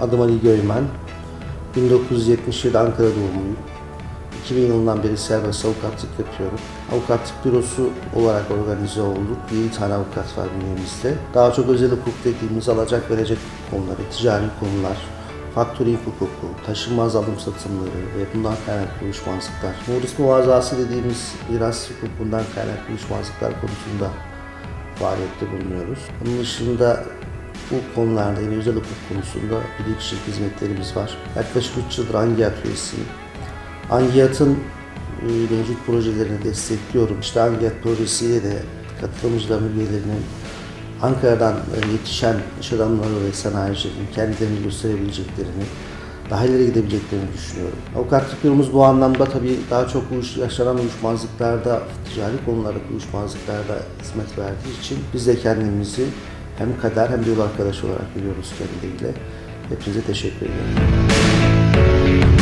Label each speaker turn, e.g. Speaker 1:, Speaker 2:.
Speaker 1: Adım Ali Göymen. 1977 Ankara doğumluyum. 2000 yılından beri serbest avukatlık yapıyorum. Avukatlık bürosu olarak organize olduk. 7 tane avukat var bünyemizde. Daha çok özel hukuk dediğimiz alacak verecek konuları, ticari konular, faktöring hukuku, taşınmaz alım satımları ve bundan kaynaklı uyuşmazlıklar. Muris muvazası dediğimiz miras hukukundan kaynaklı uyuşmazlıklar konusunda faaliyette bulunuyoruz. Bunun dışında bu konularda yine özel hukuk konusunda bilirkişilik hizmetlerimiz var. Yaklaşık 3 yıldır Angiyat üyesiyim. Angiyat'ın e, mevcut projelerini destekliyorum. İşte Angiyat projesiyle de katılımcıların üyelerinin Ankara'dan e, yetişen iş adamları ve sanayicilerin kendilerini gösterebileceklerini, daha ileri gidebileceklerini düşünüyorum. Avukatlık büromuz bu anlamda tabii daha çok uyuş, yaşanan uyuşmazlıklarda, ticari konulardaki uyuşmazlıklarda hizmet verdiği için biz de kendimizi hem kader hem de yol arkadaşı olarak görüyoruz kendileriyle. Hepinize teşekkür ederim.